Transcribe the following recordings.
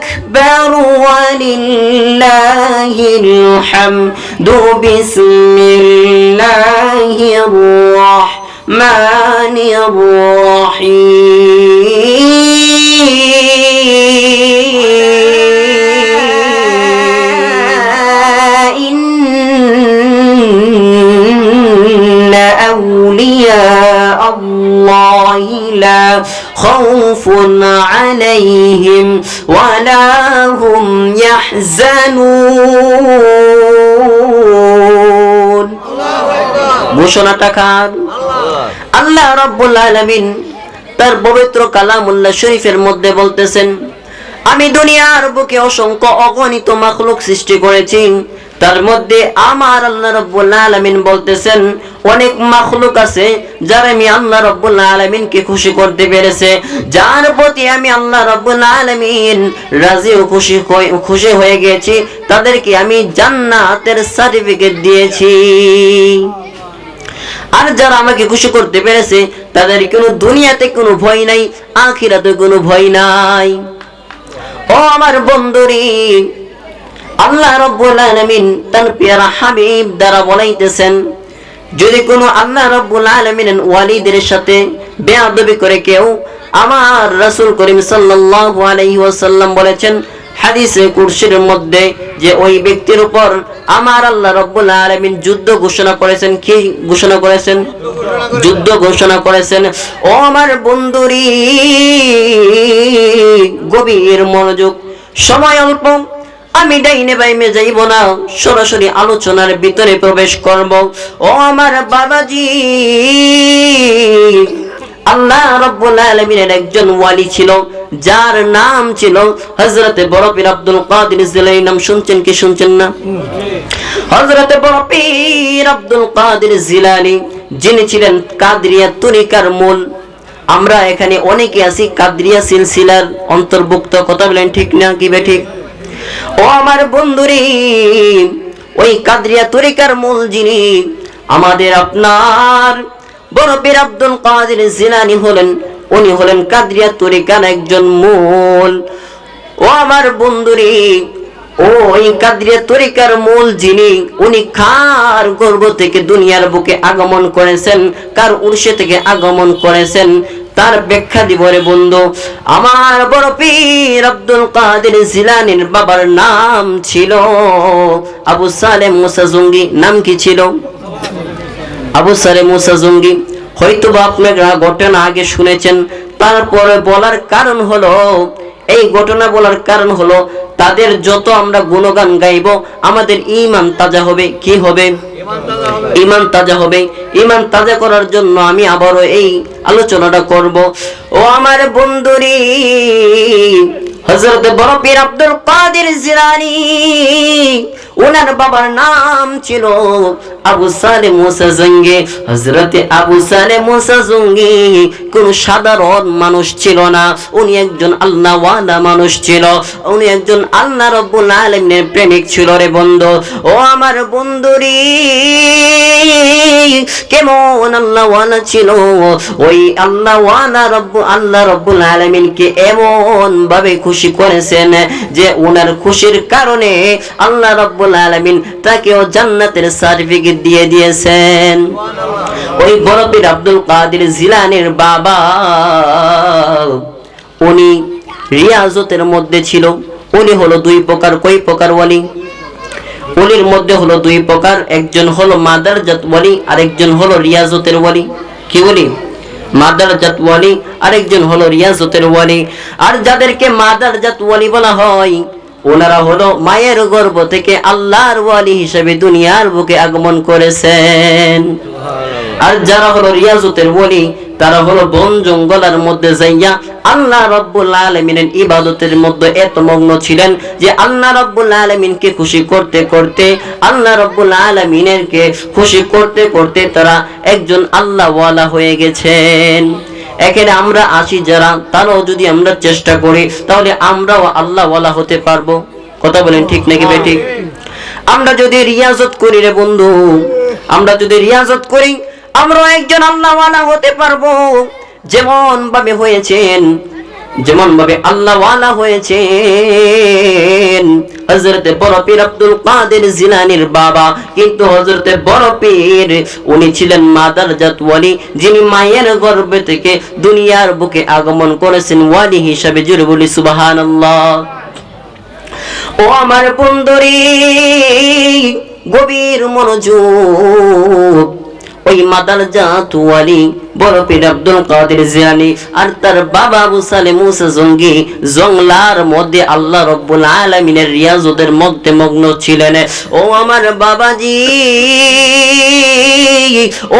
أكبر ولله الحمد. بسم الله الرحمن الرحيم. إن أولياء الله لا خوف عليهم ولا هم يحزنون ঘোষণাটা খান আল্লাহ রব্বুল আলামিন তার পবিত্র কালামুল্লাহ শরীফের মধ্যে বলতেছেন আমি দুনিয়ার বুকে অসংখ্য অগণিত মাখলুক সৃষ্টি করেছি তার মধ্যে আমার আল্লাহ রব্বুল আলামিন বলতেছেন, অনেক মাখলুক আছে যার আমি আল্লাহ রব্বুল আলামিনকে খুশি করতে পেরেছে। যার প্রতি আমি আল্লাহ রব্বুল আলামিন রাজি ও খুশি খুশি হয়ে গেছি, তাদেরকে আমি জান্নাতের সার্টিফিকেট দিয়েছি। আর যারা আমাকে খুশি করতে পেরেছে, তাদের কোনো দুনিয়াতে কোনো ভয় নাই, আখিরাতে কোনো ভয় নাই। ও আমার বন্ধুরি আল্লাহ রব্বুল আলামিন তার পেয়ারা হাবিব দ্বারা বলাইতেছেন, যদি কোনো আল্লাহ রব্বুল আলামিনের ওয়ালিদের সাথে বেয়াদবি করে কেউ আমার রাসূল করিম আলাইহি ওয়াসাল্লাম বলেছেন, হাদিসে কুরসির মধ্যে যে ওই ব্যক্তির উপর আমার আল্লাহ রব্বুল আলামিন যুদ্ধ ঘোষণা করেছেন, কি ঘোষণা করেছেন? যুদ্ধ ঘোষণা করেছেন, ও আমার বন্ধুরি, গভীর মনোযোগ, সময় অল্প আমি ডাইনে বাইমে যাইব না, সরাসরি আলোচনার ভিতরে প্রবেশ করব। ও আমার বাবাজি, আল্লাহ রব্বুল আলামিনের একজন ওয়ালি ছিল, যার নাম ছিল হযরতে বড় পীর আব্দুল কাদের জিলানী। নাম শুনছেন কি শুনছেন না? হযরতে বড় পীর আব্দুল কাদের জিলানী, যিনি ছিলেন কাদরিয়া তরিকার মূল। আমরা এখানে অনেকে আছি কাদরিয়া সিলসিলার অন্তর্ভুক্ত। কথা বলেন ঠিক না কি বে ঠিক? ও আমার বন্ধুরে, ওই কাদরিয়া তরিকার মূল যিনি, আমাদের আপনার বড় বীর আব্দুল কাদের জিনানি হলেন, উনি হলেন কাদরিয়া তরিকার একজন মূল। ও আমার বন্ধুরে ওই কাদরিয়া তরিকার মূল যিনি, উনি কার গর্ভ থেকে দুনিয়ার বুকে আগমন করেছেন? কার উর্ষে থেকে আগমন করেছেন? তার ব্যাখ্যা দিব রে বন্ধু। আমার বড় পীর আব্দুল কাদের জিলানির বাবার নাম ছিল আবু সালে মুসা জঙ্গি। নাম কি ছিল? আবু সালে মুসা জঙ্গি। হয়তো বা আপনারা ঘটনা আগে শুনেছেন। তারপরে বলার কারণ হলো, এই ঘটনা বলার কারণ হলো তাদের যত আমরা গুণগান গাইব, আমাদের ইমান তাজা হবে, কি হবে? ইমান তাজা হবে। ইমান তাজা করার জন্য আমি আবারও এই আলোচনাটা করব। ও আমার বন্ধুরি হজরত বড় পীর আব্দুল কাদের জিলানী ওনার বাবার নাম ছিল আবু সালে মুসা জঙ্গি। হযরতে আবু সালে মুসা জঙ্গি কোন সাধারণ মানুষ ছিল না। উনি একজন আল্লাহওয়ালা মানুষ ছিল। উনি একজন আল্লাহ রব্বুল আলামিনের প্রেমিক ছিল রে বন্ধু। ও আমার বন্ধুরি, কেমন আল্লাহওয়ালা ছিল? ওই আল্লাহওয়ালা রব্বু, আল্লাহ রব্বুল আলামিনকে এমন ভাবে খুশি করেছেন যে ওনার খুশির কারণে আল্লাহ রব্বুল আলামিন তাকেও জান্নাতের সার্টিফিকেট দিয়ে দিয়েছেন। ওই আব্দুল কাদের জিলানের বাবা, উনি রিয়াজতের মধ্যে ছিল। উনি হলো দুই প্রকার, কই প্রকার ওয়ালি? ওলির মধ্যে হলো দুই প্রকার, একজন হলো মাদার জাত ওয়ালি, আরেকজন হলো রিয়াজতের ওয়ালি। কি বলি? মাদার জাত ওয়ালি, আরেকজন হলো রিয়াজতের ওয়ালি। আর যাদেরকে মাদার জাত ওয়ালি বলা হয় ওনারা হলো মায়ের গর্ভ থেকে আল্লাহর ওয়ালি হিসেবে দুনিয়ার বুকে আগমন করেছেন। আর যারা হলো রিয়াজতের ওয়ালি তারা হলো বন জঙ্গলের মধ্যে যাইয়া আল্লাহ রব্বুল আলমিনের ইবাদতের মধ্যে এত মগ্ন ছিলেন যে আল্লাহ রব্বুল আলমিনকে খুশি করতে করতে আল্লাহ রব্বুল আলমিনেরকে খুশি করতে করতে তারা একজন আল্লাহওয়ালা হয়ে গেছেন। এখানে আমরা আসি যারা, তারাও যদি আমরা চেষ্টা করি, তাহলে আমরাও আল্লাহওয়ালা হতে পারব। কথা বলেন ঠিক নাকি বেঠিক আমরা যদি রিয়াজত করি রে বন্ধু, আমরা যদি রিয়াজত করি, আমরাও একজন আল্লাহওয়ালা হতে পারব। যেমন ভাবে হয়েছেন যেমন ভাবে আল্লাহ ওয়ালা হয়েছেন। হজরতে বড় পীর আব্দুল কাদের জিলানির বাবা, কিন্তু হজরতে বড় পীর, উনি ছিলেন মাদার জাত ওয়ালি, যিনি মায়ের গর্ভে থেকে দুনিয়ার বুকে আগমন করেছেন ওয়ালি হিসাবে জুড়ে বলি, সুবহানাল্লাহ। ও আমার বন্ধুরি, গভীর মনোযোগ, ওই মাদার জাতুয়ালি বড় আব্দুল কাদের জিলানি আর তার বাবা আবু সালে মুসা জঙ্গি জংলার মধ্যে আল্লাহ রব্বুল আলামিনের মধ্যে মগ্ন ছিলেন। ও আমার বাবাজি,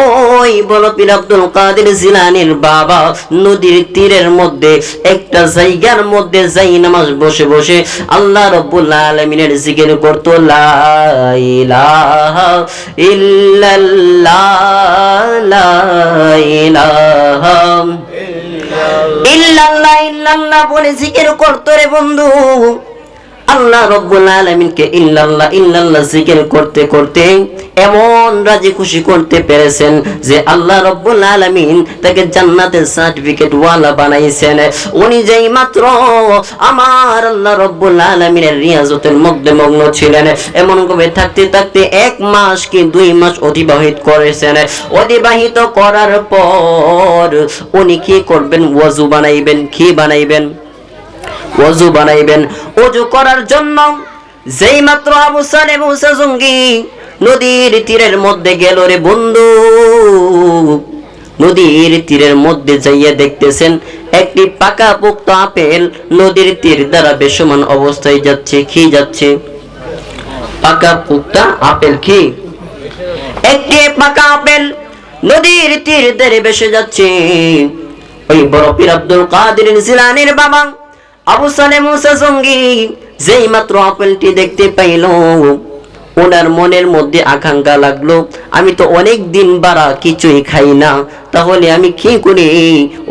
ওই বড় পীর আব্দুল কাদের জিলানির বাবা নদীর তীরের মধ্যে, একটা জায়গার মধ্যে যাই নামাজ বসে বসে আল্লাহ রব্বুল আলামিনের জিকির করত ইলাহা ইল্লাল্লাহ ইল্লাল্লাহ ইল্লাল্লাহ বলে জিকির করতো রে বন্ধু। আল্লাহ রব্বুল আলামিনকে ইল্লাল্লাহ ইল্লাল্লাহ জিকির করতে করতে এমন রাজি খুশি করতে পেরেছেন যে আল্লাহ রব্বুল আলামিন তাকে জান্নাতের সার্টিফিকেট ওয়ালা বানাইছেন। উনি যেই মাত্র আমার আল্লাহ রব্বুল আলামিনের রিয়াজতের মধ্যে মগ্ন ছিলেন। এমন ভাবে থাকতে থাকতে এক মাস কি দুই মাস অতিবাহিত করেছেন। অতিবাহিত করার পর উনি কি করবেন? ওয়াজু বানাইবেন, কি বানাইবেন? ওযু বানাইবেন। ওযু করার জন্য যেই মাত্র আবু সালে মুসা জঙ্গি নদীর তীরের মধ্যে গেল রে বন্ধু। নদীর তীরের মধ্যে যাইয়া দেখতেছেন একটি পাকা পোক্ত আপেল নদীর তীর দ্বারা বেসমান অবস্থায় যাচ্ছে, কি যাচ্ছে? পাকা পোক্তা আপেল কি? একটি পাকা আপেল নদীর তীর ধরে বেসে যাচ্ছে। ওই বড় পীর আব্দুল কাদের জিলানির বাবা আবু সালে মুসা জঙ্গি যেই মাত্র আপেলটি দেখতে পাইল, ওনার মনের মধ্যে আকাঙ্ক্ষা লাগল, আমি তো অনেক দিন বাড়া কিছুই খাই না, তাহলে আমি কি করি?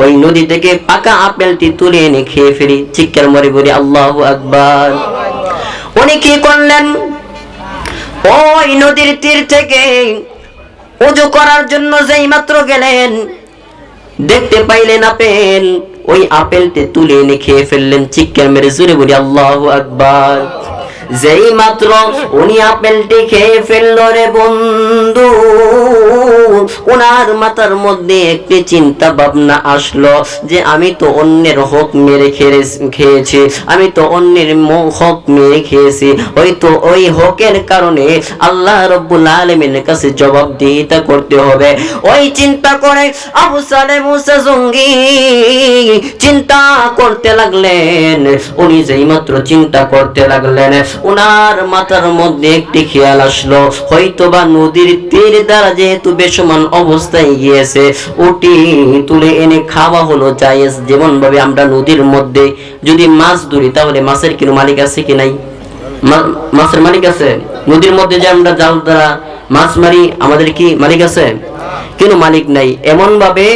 ওই নদী থেকে পাকা আপেলটি তুলে এনে খেয়ে ফেলি। চিৎকার মরে বলি, আল্লাহ আকবার। উনি কি করলেন, ওই নদীর তীর থেকে উজু করার জন্য যেই মাত্র গেলেন, দেখতে পাইলেন আপেল। ওই আপেলটি তুলে এনে খেয়ে ফেললেন। চিৎকার মেরে জুড়ে বলি আল্লাহ আকবার। যেই মাত্র উনি আপেলটি খেয়ে ফেলল রে বন্ধু। ওনার মাথার মধ্যে একটি চিন্তা ভাবনা আসলো যে আমি তো অন্যের হক মেরে খেয়ে- খেয়েছি, আমি তো অন্যের হক মেরে খেয়েছি। হয়তো ওই হকের কারণে আল্লাহ রব্বুল আলমিনের কাছে জবাবদিহিতা করতে হবে। ওই চিন্তা করে আবু সালে মুসা জঙ্গি চিন্তা করতে লাগলেন। উনি যেই মাত্র চিন্তা করতে লাগলেন ওনার মাথার মধ্যে একটি খেয়াল আসলো। হয়তো বা নদীর তীর দ্বারা যেহেতু বেসমান অবস্থায় গিয়েছে, ওটি তুলে এনে খাওয়া হলো জায়েজ। যেমন ভাবে আমরা নদীর মধ্যে যদি মাছ ধরি, তাহলে মাছের কোনো মালিক আছে কি নাই? মাছের মালিক আছে? নদীর মধ্যে যে আমরা জাল দ্বারা মাছ মারি, আমাদের কি মালিক আছে? কোনো মালিক নাই। এমন ভাবে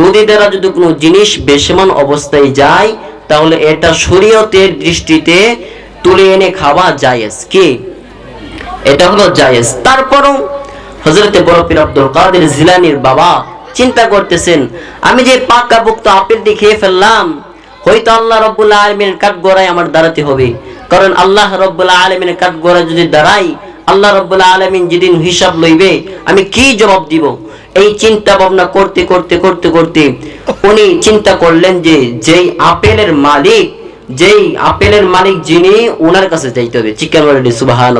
নদী দ্বারা যদি কোনো জিনিস বেসমান অবস্থায় যায়, তাহলে এটা শরীয়তের দৃষ্টিতে তুলে এনে খাওয়া জায়েজ কি? এটা হলো জায়েজ। তারপরও হজরতে বড় পীর আব্দুল কাদের জিলানির বাবা চিন্তা করতেছেন, আমি যে পাকা পুক্ত আপেলটি খেয়ে ফেললাম, হয়তো আল্লাহ রব্বুল আলমিনের কাঠ আমার দাঁড়াতে হবে। কারণ আল্লাহ রব্বুল আলমিনের কাঠ যদি দাঁড়াই, আল্লাহ রব্বুল আলমিন যেদিন হিসাব লইবে, আমি কি জবাব দিব? এই চিন্তা ভাবনা করতে করতে করতে করতে উনি চিন্তা করলেন যে যেই আপেলের মালিক যেই আপেলের মালিক যিনি ওনার কাছে যাইতে হবে। চিকেন ওয়ারেডি সুবাহান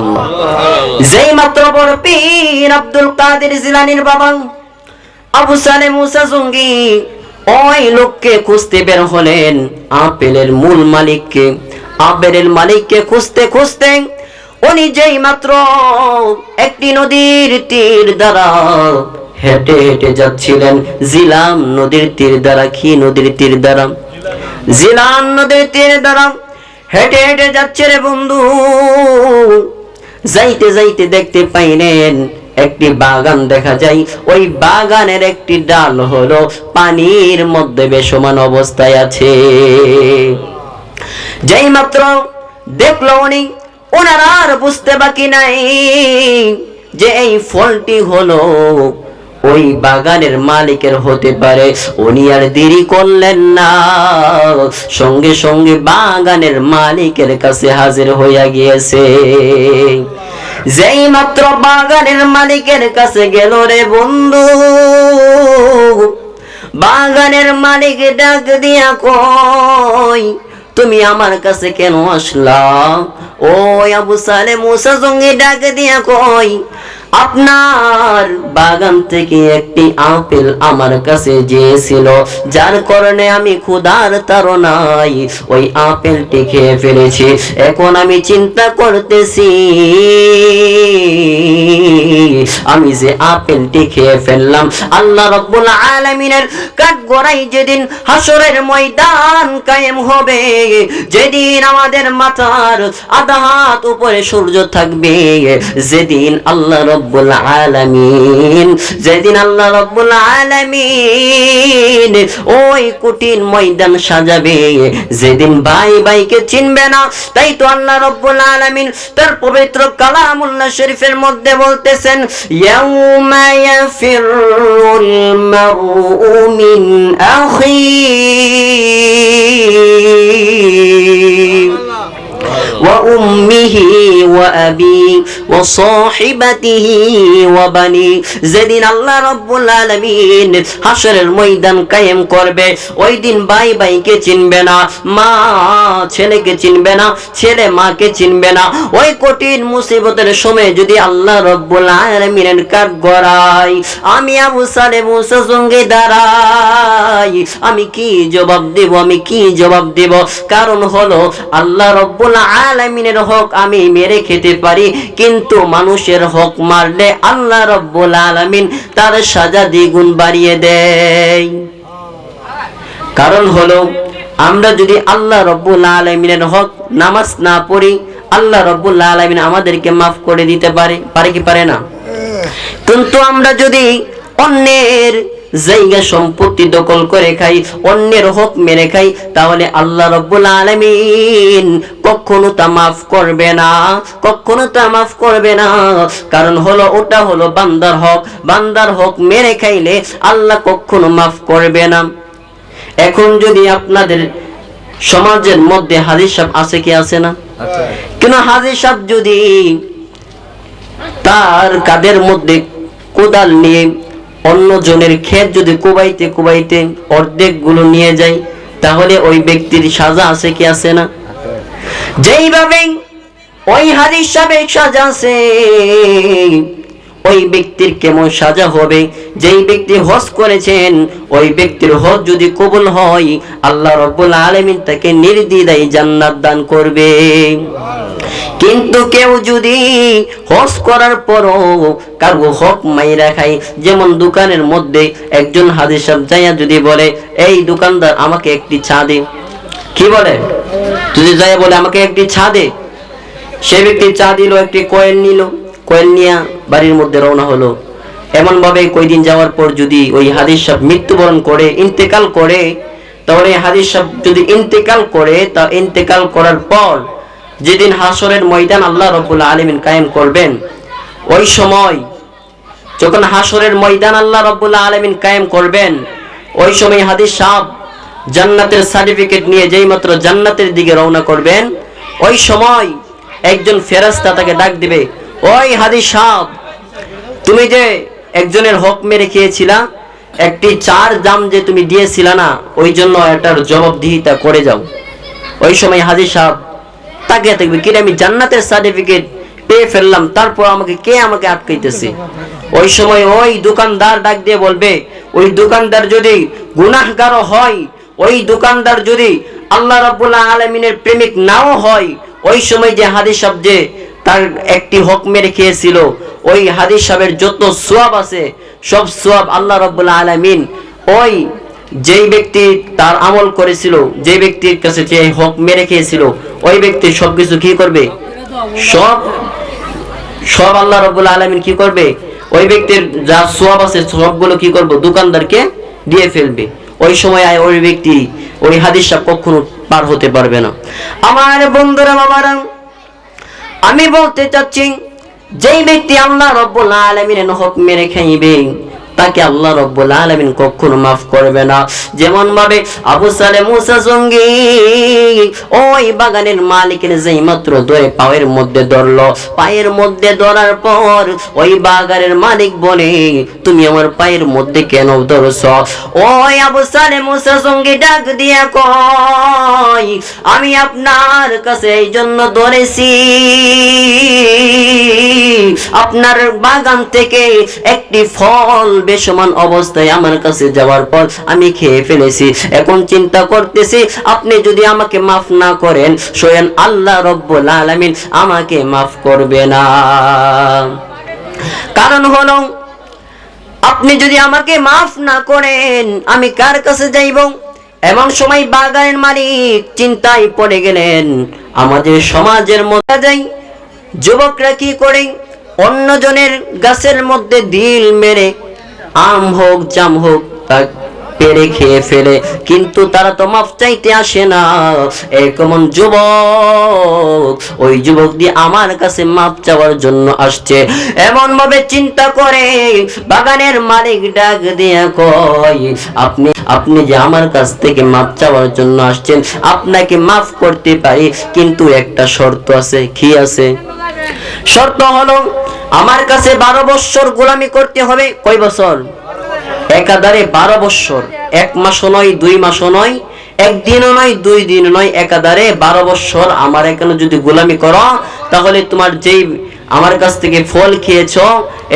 যেই মাত্র বড় পীর আব্দুল কাদের জিলানির বাবা আবু সালে মুসা জঙ্গি ওই লোককে খুঁজতে বের হলেন আপেলের মূল মালিককে। আপেলের মালিককে খুঁজতে খুঁজতে উনি যেই মাত্র একটি নদীর তীর দ্বারা হেঁটে হেঁটে যাচ্ছিলেন জিলাম নদীর তীর দ্বারা কি নদীর তীর দ্বারা? জিলাম নদীর তীর দ্বারা হেঁটে হেঁটে যাচ্ছে রে বন্ধু। যাইতে যাইতে দেখতে পাইলেন একটি বাগান দেখা যায়। ওই বাগানের একটি ডাল হলো পানির মধ্যে বেসমান অবস্থায় আছে। যেই মাত্র দেখল উনি ওনার আর বুঝতে বাকি নাই যে এই ফলটি হলো ওই বাগানের মালিকের হতে পারে। উনি আর দেরি করলেন না। সঙ্গে সঙ্গে বাগানের মালিকের কাছে হাজির হইয়া গিয়েছে। যেই মাত্র বাগানের মালিকের কাছে গেল রে বন্ধু, বাগানের মালিক ডাক দিয়া কই তুমি আমার কাছে কেন আসলা? ও আবু সালে মুসা জঙ্গি ডাক দিয়া কই আপনার বাগান থেকে একটি আপেল আমার কাছে যেয়েছিল যার কারণে আমি ক্ষুধার তাড়নায় ওই আপেলটি খেয়ে ফেলেছি। এখন আমি চিন্তা করতেছি, আমি যে আপেলটি খেয়ে ফেললাম। আল্লাহ রব্বুল আলামিনের কাঠ গড়াই যেদিন হাসরের ময়দান কায়েম হবে, যেদিন আমাদের মাথার আধা হাত উপরে সূর্য থাকবে, যেদিন আল্লাহ রব্বুল আলামিন। যেদিন আল্লাহ রব্বুল আলামিন ওই কঠিন ময়দান সাজাবে। যেদিন ভাই ভাইকে চিনবে না, তাই তো আল্লাহ রব্বুল আলামিন তার পবিত্র কালামুল্লাহ শরীফের মধ্যে বলতেছেন, ইয়াউমা ইয়াফিরুল মারউ মিন আখি وأمه وأبيه وصاحبته وبني যেদিন আল্লাহ রব্বুল আলামিন হাসরের ময়দান কায়েম করবে ওই দিন ভাই ভাইকে চিনবে না মা ছেলেকে চিনবে না ছেলে মাকে চিনবে না ওই কঠিন মুসিবতের সময় যদি আল্লাহ রব্বুল আলামিনের কাঠ গড়াই আমি আবু সালে মুসা সঙ্গে দাঁড়াই আমি কি জবাব দেব আমি কি জবাব দেব কারণ হলো আল্লাহ রব্বুল আলামিনের হক আমি মেরে খেতে পারি, কিন্তু মানুষের হক মারলে আল্লাহ রব্বুল আলামিন তার সাজা দ্বিগুণ বাড়িয়ে দেয়। কারণ হলো, আমরা যদি আল্লাহ রব্বুল আলামিনের হক নামাজ না পড়ি, আল্লাহ রব্বুল আলামিন আমাদেরকে মাফ করে দিতে পারে পারে কি পারে না? কিন্তু আমরা যদি অন্যের জায়গা সম্পত্তি দখল করে খাই অন্যের হক মেরে খাই তাহলে আল্লাহ রব্বুল আলামিন কখনো তা মাফ করবে না কখনো তা মাফ করবে না। কারণ হলো ওটা হলো বান্দার হক। বান্দার হক মেরে খাইলে আল্লাহ কখনো মাফ করবে না। এখন যদি আপনাদের সমাজের মধ্যে হাজির সাহেব আছে কি আছে না? কেন হাজির সাহেব যদি তার কাদের মধ্যে কোদাল নিয়ে অন্য জনের ক্ষেত যদি কোবাইতে কোবাইতে অর্ধেকগুলো নিয়ে যায়, তাহলে ওই ব্যক্তির সাজা আছে কি আছে না? যেইভাবে ওই হাদিস সাহেবের সাজা আছে, ওই ব্যক্তির কেমন সাজা হবে? যেই ব্যক্তি হজ করেছেন, ওই ব্যক্তির হজ যদি কবুল হয়, আল্লাহ রব্বুল আলামিন তাকে নির্দ্বিধায় জান্নাত দান করবে। কিন্তু কেউ যদি হজ করার পরও কারও হক মাইরা খায়, যেমন দোকানের মধ্যে একজন সাহেব যাইয়া যদি বলে, এই দোকানদার, আমাকে একটি চা দে। কি বলে? যদি যাইয়া বলে, আমাকে একটি চা দে। সে ব্যক্তি চা দিল, একটি কয়েন নিল। কয়েন নিয়ে বাড়ির মধ্যে রওনা হলো। এমন ভাবে কয়দিন যাওয়ার পর যদি ওই হাদিস সাহেব মৃত্যুবরণ করে, ইন্তেকাল করে, তাহলে হাদিস সাহেব যদি ইন্তেকাল করে, তা ইন্তেকাল করার পর যেদিন হাসরের ময়দান আল্লাহ রব্বুল আলমিন কায়েম করবেন, ওই সময় যখন হাসরের ময়দান আল্লাহ রব্বুল আলমিন কায়েম করবেন, ওই সময় হাদিস সাহেব জান্নাতের সার্টিফিকেট নিয়ে যেই মাত্র জান্নাতের দিকে রওনা করবেন, ওই সময় একজন ফেরাস্তা তাকে ডাক দিবে, ওই হাদিস সাহেব, তুমি যে একজনের হক মেরে খেয়েছিলা, একটি চার দাম যে তুমি দিয়েছিলা না, ওই জন্য এটার জবাবদিহিতা করে যাও। ওই সময় হাজির সাহেব তাকে থাকবে কি আমি জান্নাতের সার্টিফিকেট পেয়ে ফেললাম, তারপর আমাকে কে আমাকে আটকাইতেছে? ওই সময় ওই দোকানদার ডাক দিয়ে বলবে, ওই দোকানদার যদি গুনাহগার হয়, ওই দোকানদার যদি আল্লাহ রাব্বুল্লাহ আলমিনের প্রেমিক নাও হয়, ওই সময় যে হাদিস যে তার একটি হক মেরে খেয়েছিল, ওই হাদিস সাহেবের যত সোয়াব আছে, সব সোয়াব আল্লাহ রাব্বুল্লাহ আলামিন ওই যেই ব্যক্তি তার আমল করেছিল যে ব্যক্তির কাছে যে হক মেরে খেয়েছিল, ওই ব্যক্তি সবকিছু কি করবে? সব সব আল্লাহ রব্বুল আলমিন কি করবে? ওই ব্যক্তির যা সোয়াব আছে সবগুলো কি করব? দোকানদারকে দিয়ে ফেলবে। ওই সময় আয় ওই ব্যক্তি, ওই হাদিস কখনো পার হতে পারবে না। আমার বন্ধুরা, বাবারা, আমি বলতে চাচ্ছি, যেই ব্যক্তি আল্লাহ রব্বুল আলমিনের হক মেরে খাইবে তাকে আল্লাহ রব্বুল আলামিন কখনো মাফ করবে না। যেমন ভাবে আবু সালে মুসা সঙ্গী ওই বাগানের মালিকের যেই মাত্র ধরে পায়ের মধ্যে ধরলো। পায়ের মধ্যে ধরার পর ওই বাগানের মালিক বলে, তুমি আমার পায়ের মধ্যে কেন ধরছ? ওই আবু সালে মুসা সঙ্গী ডাক দিয়া কয়, আমি আপনার কাছে এই জন্য ধরেছি। আপনার বাগান থেকে একটি ফল বেসমান অবস্থায় আমার কাছে যাওয়ার পর আমি খেয়ে ফেলেছি। এখন চিন্তা করতেছি, আপনি যদি আমাকে মাফ না করেন, স্বয়ং আল্লাহ রব্বুল আলামিন আমাকে মাফ করবে না। কারণ হলো, আপনি যদি আমাকে মাফ না করেন, আমি কার কাছে যাইব? এমন সময় বাগানের মালিক চিন্তায় পড়ে গেলেন, আমাদের সমাজের মধ্যে যাই, যুবকরা কি করে? অন্যজনের গাছের মধ্যে দিল মেরে আম হোক, জাম হোক পেরে খেয়ে ফেলে। কিন্তু তারা তো মাফ চাইতে আসে না। এরকম যুবক, ওই যুবক দিয়ে আমার কাছে মাপ চাওয়ার জন্য আসছে। এমন ভাবে চিন্তা করে, বাগানের মালিক ডাক দিয়া কয়, আপনি আপনি যে আমার কাছ থেকে মাপ চাওয়ার জন্য আসছেন, আপনাকে মাফ করতে পারি, কিন্তু একটা শর্ত আছে, কি আছে? শর্ত হলো আমার কাছে বারো বৎসর গোলামি করতে হবে। কয় বছর একাধারে বারো বৎসর। এক মাসও নয়, দুই মাসও নয়, একদিনও নয়, দুই দিন নয়, একাধারে বারো বৎসর আমার এখানে যদি গোলামি করো, তাহলে তোমার যেই আমার কাছ থেকে ফল খেয়েছ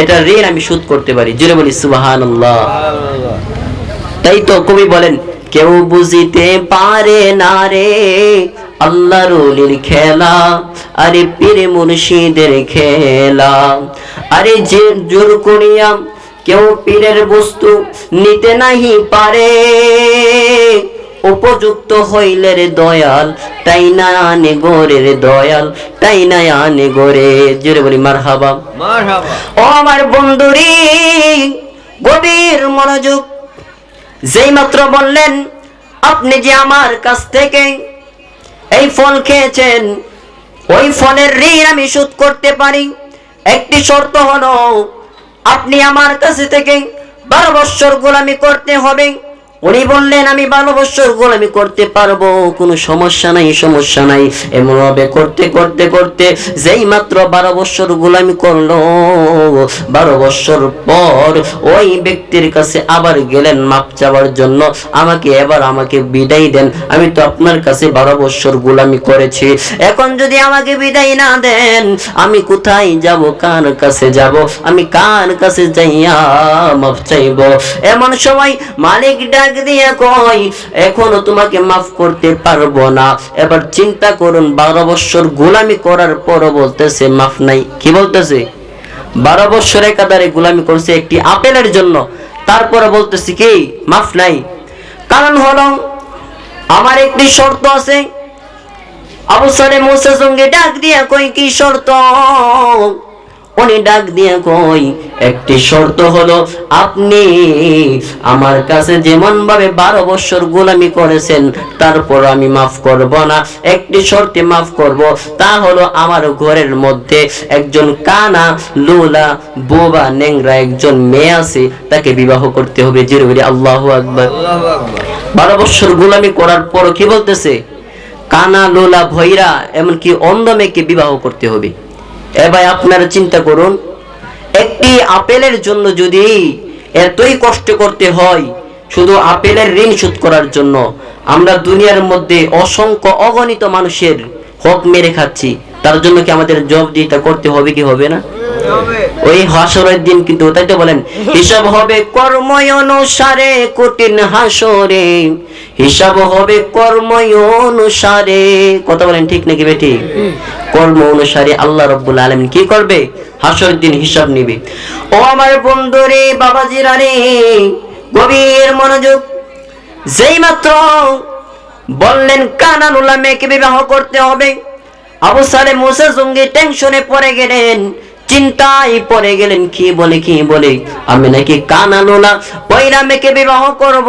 এটা ঋণ আমি শোধ করতে পারি। জুড়ে বলি সুবাহান তাই তো কবি বলেন, কেউ বুঝিতে পারে না রে আল্লাহ রলির খেলা আরে পীর মুর্শিদের খেলা। আরে যে জোর করিয়া কেউ পীরের বস্তু নিতে নাহি পারে উপযুক্ত হইলে রে দয়াল তাই না আনে গোরের দয়াল তাই না আনে গোরে। জোরে বলি মার হাবা ও আমার বন্ধুরি গভীর মনোযোগ। যেই মাত্র বললেন আপনি যে আমার কাছ থেকে এই ফল খেয়েছেন। ওই ফলের ঋণ আমি শোধ করতে পারি। একটি শর্ত হলো, আপনি আমার কাছে থেকে বারো বৎসর গোলামি করতে হবে। উনি বললেন, আমি বারো বৎসর গোলামি করতে পারব, কোনো সমস্যা নাই সমস্যা নাই। এমন ভাবে করতে করতে করতে যেই মাত্র বারো বছর গোলামি করল, বারো বৎসর পর ওই ব্যক্তির কাছে আবার গেলেন মাপ চাওয়ার জন্য। আমাকে এবার আমাকে বিদায় দেন। আমি তো আপনার কাছে বারো বছর গোলামি করেছি। এখন যদি আমাকে বিদায় না দেন, আমি কোথায় যাব, কার কাছে যাব? আমি কার কাছে যাইয়া মাপ চাইব? এমন সময় মালিক ডাক দিয়ে কই, এখনও তোমাকে মাফ করতে পারব না। এবার চিন্তা করুন, বারো বছর গোলামি করার পরও বলতেছে মাফ নাই। কি বলতেছে? বারো বছর একাধারে গোলামি করছে একটি আপেলের জন্য। তারপরে বলতেছি কি, মাফ নাই। কারণ হলো, আমার একটি শর্ত আছে। আবু সালে মুসার সঙ্গে ডাক দিয়া কই কি শর্ত? উনি ডাক দিয়া কই একটি শর্ত হলো আপনি আমার কাছে যেমন ভাবে বারো বছর গোলামি করেছেন তারপর আমি মাফ করব না। একটি শর্তে মাফ করব তা হলো আমার ঘরের মধ্যে একজন কানা লোলা বোবা নেংরা একজন মেয়ে আছে তাকে বিবাহ করতে হবে। জিরো আল্লাহ আকবার। বারো বছর গোলামি করার পর কি বলতেছে? কানা লোলা ভৈরা এমনকি অন্ধ মেয়েকে বিবাহ করতে হবে। এ ভাই আপনারা চিন্তা করুন, একটি আপেলের জন্য যদি এতই কষ্ট করতে হয়, শুধু আপেলের ঋণ শোধ করার জন্য, আমরা দুনিয়ার মধ্যে অসংখ্য অগণিত মানুষের হক মেরে খাচ্ছি, তার জন্য কি আমাদের জব দিতে করতে হবে কি হবে না? ওই হাসরের দিন কিন্তু তাই তো বলেন, হিসাব হবে কর্ম অনুসারে কঠিন হাসরে। হিসাব হবে কর্ম অনুসারে। কথা বলেন ঠিক নাকি বেটি কর্ম অনুসারে আল্লাহ রব্বুল আলমিন কি করবে? হাসরের দিন হিসাব নিবে। ও আমার বন্ধু রে বাবাজিরা রে, গভীর মনোযোগ, যেই মাত্র বললেন কানানুল্লাহ মেয়েকে বিবাহ করতে হবে, আবু সালে মুসা জঙ্গি টেনশনে পড়ে গেলেন। চিন্তায় পড়ে গেলেন, কি বলে কি বলে? আমি নাকি কানালোলা পয়রা মেয়েকে বিবাহ করব।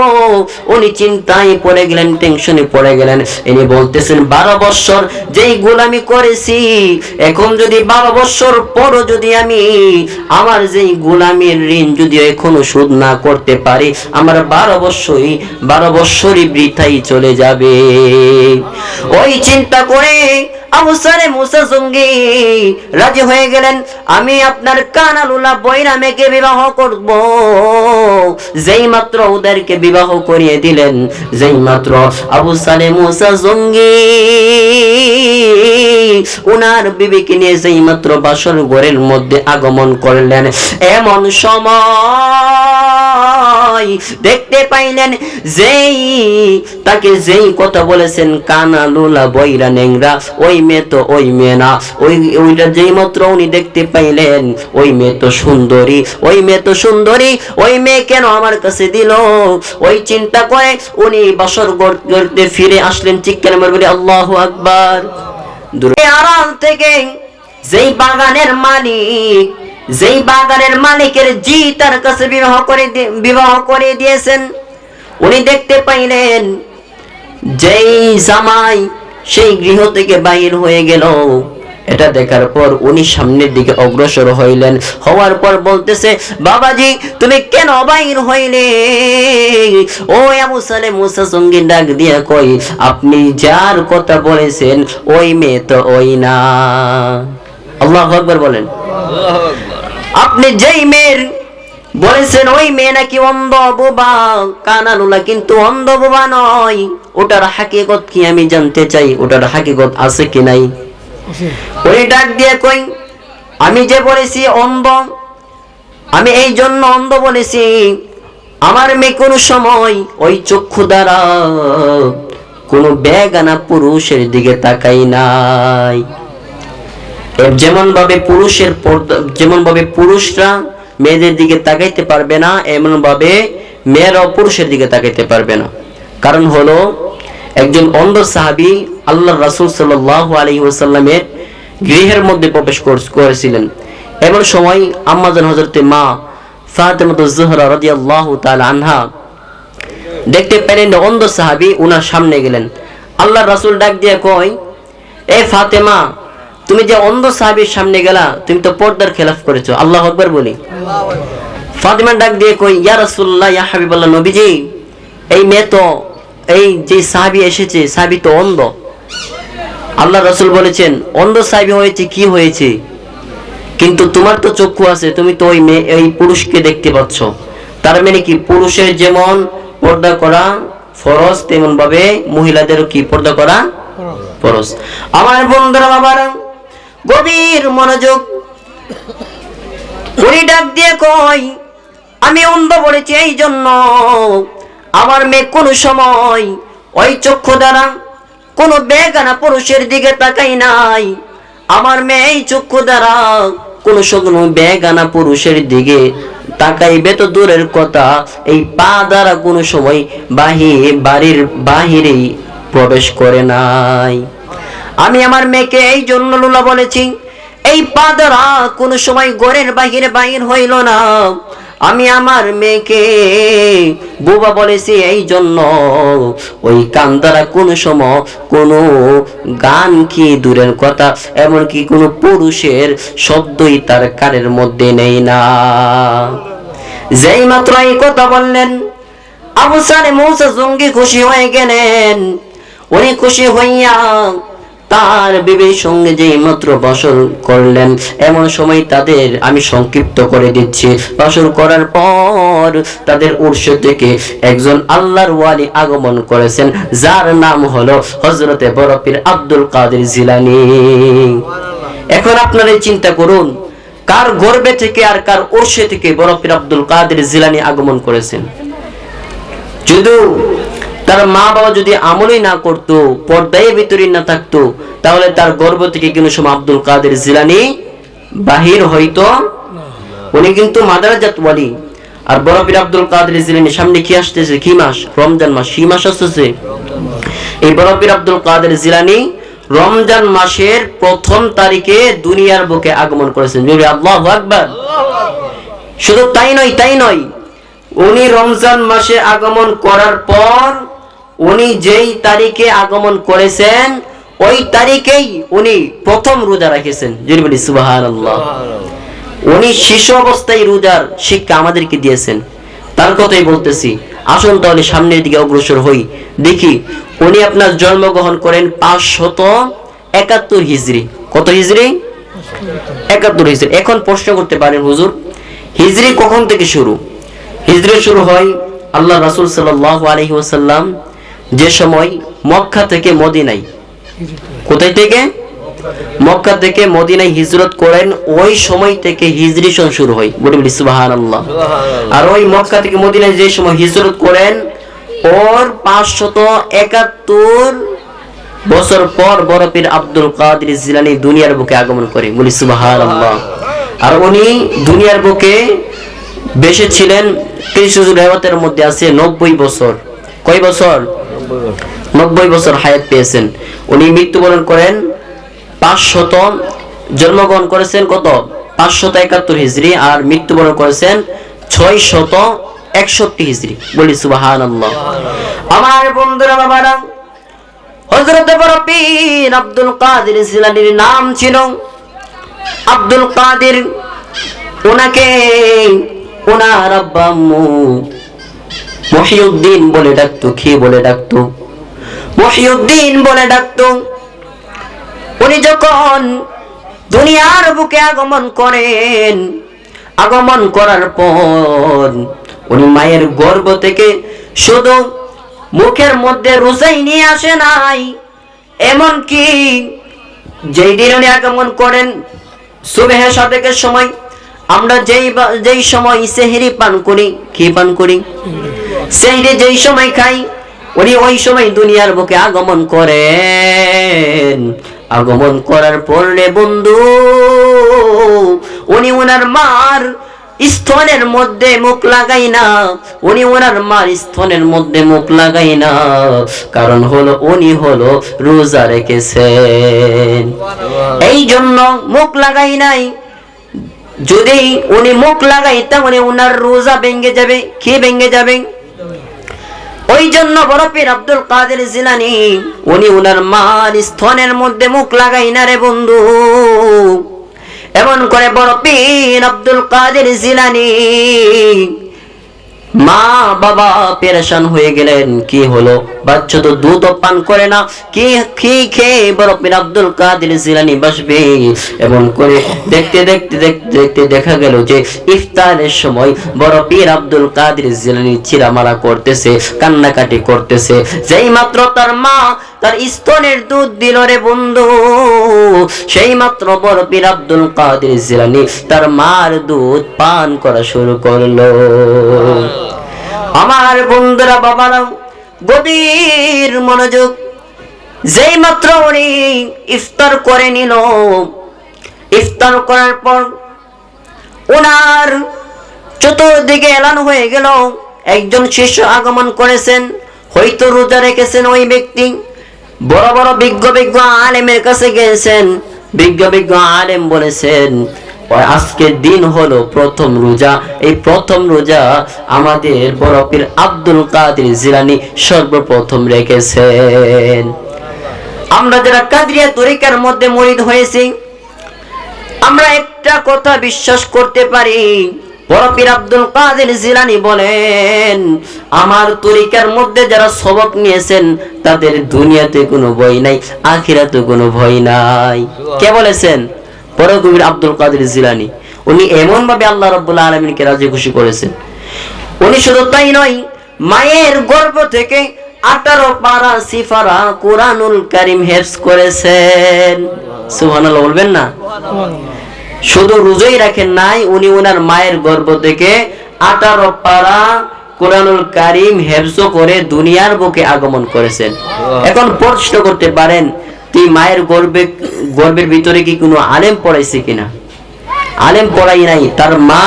উনি চিন্তায় পড়ে গেলেন টেনশনে পড়ে গেলেন। ইনি বলতেছেন, বারো বছর যেই গোলামি করেছি, এখন যদি বারো বছর পরও যদি আমি আমার যেই গোলামির ঋণ যদি এখনও শোধ না করতে পারি, আমার বারো বছরই বারো বছরই বৃথাই চলে যাবে। ওই চিন্তা করে আবু সালে মুসা জঙ্গি রাজি হয়ে গেলেন, আমি আপনার কানালুলা বিবাহ করব। যেই মাত্র ওদেরকে বিবাহ করিয়ে দিলেন, যেই মাত্র আবু সালে মুসা জঙ্গি উনার বিবিকে নিয়ে যেই মাত্র বাসর ঘরের মধ্যে আগমন করলেন। এমন সময় দেখতে পাইলেন যেই, তাকে যেই কথা বলেছেন, কানা লুলা বইরা নেংরা, ওই মেয়ে তো ওই মেয়ে না। ওই, ওইটা যেই মাত্র উনি দেখতে পাইলেন, ওই মেয়ে তো সুন্দরী, ওই মেয়ে তো সুন্দরী, ওই মেয়ে কেন আমার কাছে দিল? ওই চিন্তা করে উনি বাসর করতে ফিরে আসলেন মার বলে, আল্লাহ আকবার। আড়াল থেকে যেই বাগানের মালিক যেই বাগানের মালিকের জি তার কাছে বিবাহ করে বিবাহ করে দিয়েছেন, উনি দেখতে পাইলেন, যেই জামাই সেই গৃহ থেকে বাহির হয়ে গেল। এটা দেখার পর উনি সামনের দিকে অগ্রসর হইলেন। হওয়ার পর বলতেছে, বাবাজি, তুমি কেন বাহির হইলে? ও আবু সালে মুসা সঙ্গী ডাক দিয়া কই আপনি যার কথা বলেছেন, ওই মেয়ে তো ওই না। আল্লাহ আকবার বলেন। আপনি যেই মেয়ের বলেছেন ওই মেয়ে নাকি অন্ধ বোবা। কানালুলা কিন্তু অন্ধ বোবা নয়। ওটার হাকিগত কি আমি জানতে চাই? ওটার হাকিগত আছে কি নাই? ওই ডাক দিয়ে কই আমি যে বলেছি অন্ধ আমি এই জন্য অন্ধ বলেছি। আমার মেয়ে কোনো সময় ওই চক্ষু দ্বারা কোনো বেগানা পুরুষের দিকে তাকাই নাই। যেমন ভাবে পুরুষের যেমন ভাবে পুরুষরা মেয়েদের দিকে তাকাইতে পারবে না এমন ভাবে মেয়েরাও পুরুষের দিকে তাকাইতে পারবে না। কারণ হলো, একজন অন্ধ সাহাবি আল্লাহ রাসূল সাল্লাল্লাহু আলাইহি ওয়াসাল্লামের গৃহের মধ্যে প্রবেশ করেছিলেন। এমন সময় আম্মাজান হযরতে মা ফাতেমাতুজ জোহরা রাদিয়াল্লাহু তাআলা আনহা দেখতে পেলেন অন্ধ সাহাবি উনার সামনে গেলেন। আল্লাহ রাসূল ডাক দিয়ে কয়, এ ফাতেমা তুমি যে অন্ধ সাহাবীর সামনে গেলা তুমি তো পর্দার খেলাফ করেছ। আল্লাহ আকবার বলি। ফাতেমা ডাক দিয়ে কই ইয়া রাসূলুল্লাহ ইয়া হাবিবাল্লাহ নবীজি এই মেয়ে তো এই যে সাহাবী এসেছে সাহাবী তো অন্ধ। আল্লাহ রাসূল বলেছেন অন্ধ সাহাবী হয়েছে কি হয়েছে? কিন্তু তোমার তো চক্ষু আছে তুমি তো ওই মেয়ে এই পুরুষকে দেখতে পাচ্ছ। তার মানে কি পুরুষের যেমন পর্দা করা ফরজ তেমন ভাবে মহিলাদেরও কি পর্দা করা ফরজ। আমার বন্ধুরা বাবার গভীর মনোযোগ। উনি ডাক দিয়ে কই আমি অন্ধ বলেছি এই জন্য আমার মেয়ে কোনো সময় ওই চক্ষু দ্বারা কোনো বেগানা পুরুষের দিকে তাকাই নাই। আমার মেয়ে এই চক্ষু দ্বারা কোনো কোনো বেগানা পুরুষের দিকে তাকাইবে তো দূরের কথা। এই পা দ্বারা কোনো সময় বাহি বাড়ির বাহিরেই প্রবেশ করে নাই। আমি আমার মেয়েকে এই জন্য লুলা বলেছি, এই পা দ্বারা কোনো সময় ঘরের বাহিরে বাহির হইল না। আমি আমার মেয়েকে বোবা বলেছি এই জন্য। ওই কান দ্বারা কোনো সময় কোনো গান কি দূরের কথা, এমনকি কোনো পুরুষের শব্দই তার কানের মধ্যে নেই না। যেই মাত্র এই কথা বললেন, আবু সালে মৌসা জঙ্গি খুশি হয়ে গেলেন। উনি খুশি হইয়া তার বিবির সঙ্গে যে মাত্র বসর করলেন, এমন সময় তাদের আমি সংক্ষিপ্ত করে দিচ্ছি। বসর করার পর তাদের উৎস থেকে একজন আল্লাহর ওয়ালি আগমন করেছেন, যার নাম হলো হজরতে বরফির আব্দুল কাদের জিলানি। এখন আপনারা চিন্তা করুন, কার গর্বে থেকে আর কার ওর্ষে থেকে বরফির আব্দুল কাদের জিলানি আগমন করেছেন? যদি তার মা বাবা যদি আমলই না করতো, পর্দায় ভিতরে না থাকতো, তাহলে তার গর্ভ থেকে কোনো সময় আব্দুল কাদের জিলানি বাহির হইতো উনি কিন্তু মাদারাজাত ওয়ালি। আর বরফির আব্দুল কাদের জিলানি সামনে কি আসতেছে? কি মাস? রমজান মাস। কি মাস আসতেছে? এই বরফির আব্দুল কাদের জিলানি রমজান মাসের প্রথম তারিখে দুনিয়ার বুকে আগমন করেছেন। আল্লাহু আকবার। শুধু তাই নয় তাই নয়, উনি রমজান মাসে আগমন করার পর উনি যেই তারিখে আগমন করেছেন ওই তারিখেই উনি প্রথম রোজা রেখেছেন। যদি বলি সুবহানাল্লাহ। উনি শিশু অবস্থায় রোজার শিক্ষা আমাদেরকে দিয়েছেন। তার কথাই বলতেছি আসুন তাহলে সামনের দিকে অগ্রসর হই। দেখি উনি আপনার জন্মগ্রহণ করেন পাঁচশত একাত্তর হিজড়ি কত হিজড়ি একাত্তর হিজড়ি এখন প্রশ্ন করতে পারেন হুজুর হিজড়ি কখন থেকে শুরু? হিজড়ি শুরু হয় আল্লাহ রাসূল আলাইহি ওয়াসাল্লাম যে সময় মক্কা থেকে মদিনায়। কোথায় থেকে? মক্কা থেকে মদিনায় হিজরত করেন ওই সময় থেকে হিজরি সন শুরু হয়। বলি বলি সুবহানাল্লাহ। আর ওই মক্কা থেকে মদিনায় যে সময় হিজরত করেন ওর পাঁচশত একাত্তর বছর পর বড় পীর আব্দুল কাদের জিলানি দুনিয়ার বুকে আগমন করে। বলি সুবহানাল্লাহ। আর উনি দুনিয়ার বুকে বেশি ছিলেন কিছু রেওয়াতের মধ্যে আছে নব্বই বছর। কয় বছর? নব্বই বছর হায়াত পেয়েছেন। উনি মৃত্যুবরণ করেন পাঁচশত জন্মগ্রহণ করেছেন কত? পাঁচশত একাত্তর হিজড়ি আর মৃত্যুবরণ করেছেন ছয় শত একষট্টি হিজড়ি বলি সুবাহান আমার বন্ধুরা, বাবারা হজরত পীর আব্দুল কাদের জিলানির নাম ছিল। আব্দুল কাদের ওনাকে ওনার আব্বা মহিউদ্দিন বলে ডাকতো, কি বলে ডাকতো? মহিউদ্দিন বলে ডাকতো, উনি যখন দুনিয়ার বুকে আগমন করেন, আগমন করার পর উনি মায়ের গর্ভ থেকে শুধু মুখের মধ্যে রোজাই নিয়ে আসে নাই এমন কি যেই দিন উনি আগমন করেন, সুবেহে সাদেকের সময়, আমরা যেই যেই সময় সেহেরি পান করি, কি পান করি? সেহেরি যেই সময় খাই, উনি ওই সময় দুনিয়ার বুকে আগমন করেন। আগমন করার পর বন্ধু, উনি ওনার মার স্থনের মধ্যে মুখ লাগাই না। উনি ওনার মার স্থনের মধ্যে মুখ লাগাই না। কারণ হলো, উনি হলো রোজা রেখেছেন। এই জন্য মুখ লাগাই নাই। যদি উনি মুখ লাগাইতেন উনি ওনার রোজা ভেঙে যাবে। কে ভেঙে যাবে? ওই জন্য বরফের আব্দুল কাদের জিলানি উনি উনার মার স্থনের মধ্যে মুখ লাগাই না রে বন্ধু। এমন করে বড় আব্দুল কাদের জিলানি মা বাবা পেরেশান হয়ে গেলেন, কি হলো? বাচ্চা তো দুধ পান করে না, কি কি খেয়ে বড় পীর আব্দুল কাদের জিলানি বসবে? এমন করে দেখতে দেখতে দেখতে দেখতে দেখা গেল যে ইফতারের সময় বড় পীর আব্দুল কাদের জিলানি চিরামারা করতেছে, কান্নাকাটি করতেছে। যেই মাত্র তার মা তার স্তনের দুধ দিল রে বন্ধু, সেই মাত্র বড় পীর আব্দুল কাদের জিলানি তার মার দুধ পান করা শুরু করল। আমার বন্ধুরা বাবারা গভীর মনোযোগ যেই মাত্র উনি ইফতার করে নিল। ইফতার করার পর ওনার চতুর্দিকে এলান হয়ে গেল। একজন শিষ্য আগমন করেছেন, হয়তো রোজা রেখেছেন ওই ব্যক্তি। বড় বড় বিজ্ঞ বিজ্ঞ আলেমের কাছে গিয়েছেন। বিজ্ঞ বিজ্ঞ আলেম বলেছেন আজকের দিন হলো প্রথম রোজা। এই প্রথম রোজা আমাদের বড় পীর আব্দুল কাদের জিলানি সর্বপ্রথম রেখেছেন। আমরা যারা কাদরিয়া তরিকার মধ্যে মরিদ হয়েছি, আমরা একটা কথা বিশ্বাস করতে পারি। বড় পীর আব্দুল কাদের জিলানি বলেন, আমার তরিকার মধ্যে যারা সবক নিয়েছেন, তাদের দুনিয়াতে কোনো ভয় নাই আখিরাতে কোনো ভয় নাই। কে বলেছেন? বড় কবির আব্দুল কাদের জিলানি। উনি এমন ভাবে আল্লাহ রাব্বুল আলামিনকে রাজি খুশি করেছেন। উনি শুধু তাই নয় মায়ের গর্ভ থেকে আঠারো পারা সিফারা কোরআনুল কারিম হেফস করেছেন। সুবহানাল্লাহ বলবেন না? শুধু রোজাই রাখেন নাই উনি ওনার মায়ের গর্ভ থেকে আঠারো পারা কোরআনুল কারিম হেফজ করে দুনিয়ার বুকে আগমন করেছেন। এখন প্রশ্ন করতে পারেন তুই মায়ের গর্বে, গর্বের ভিতরে কি কোনো আলেম পড়াইছে কিনা? আলেম পড়াই নাই, তার মা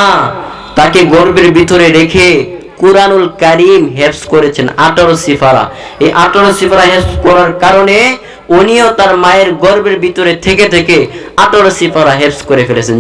তাকে গর্বের ভিতরে রেখে কুরআনুল কারিম হেফস করেছেন, আঠারো সিফারা। এই আঠারো সিফারা হেফস করার কারণে উনিও তার মায়ের গর্বের ভিতরে থেকে থেকে আঠারো সিফারা হেফস করে ফেলেছেন।